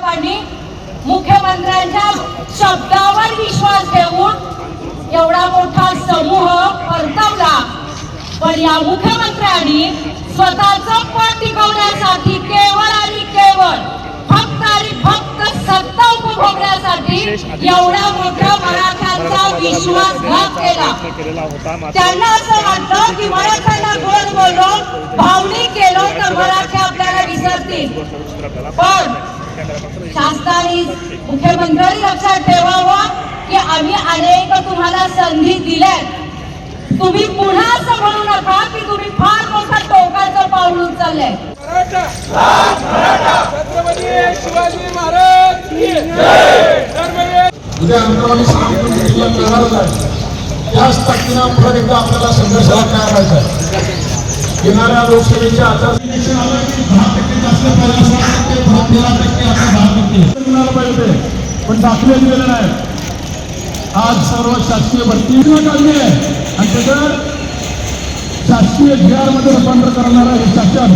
नगरसेवकांनी मुख्यमंत्र्यांच्या शब्दावर विश्वास ठेवून एवढा मोठा समूह परतवला. पण या मुख्यमंत्र्यांनी स्वतःच पद टिकवण्यासाठी केवळ आणि केवळ फक्त आणि फक्त सत्ता उपभोगण्यासाठी एवढा मोठा मराठ्यांचा विश्वासघात केला. त्यांना असं वाटतं की मराठ्यांना गोड बोललो भावनी केलो तर मराठी आपल्याला विसरतील. पण शासनाने मुख्यमंत्र्यांनी लक्षात ठेवावं की आम्ही अनेक तुम्हाला संधी दिल्यात. तुम्ही पुन्हा असं म्हणू नका की तुम्ही फार मोठा टोकाचं पाऊल उचललंय. मराठा. छत्रपती शिवाजी महाराज की धर्मवीर. उद्या अंतरावली सांगून जिल्हा मिळणारच आहे त्याच ताकदीनं परत एकदा आपल्याला संघर्षाला काय करायचं? आहे येणाऱ्या लोकसभेच्या आचारसंहितेचे तेरा टक्के मिळालं पाहिजे पण दाखले दिलेले नाही आज सर्व शासकीय भरती योजना काढली आहे आणि त्याचं शासकीय जी आर रूपांतर करणारं हे शासन.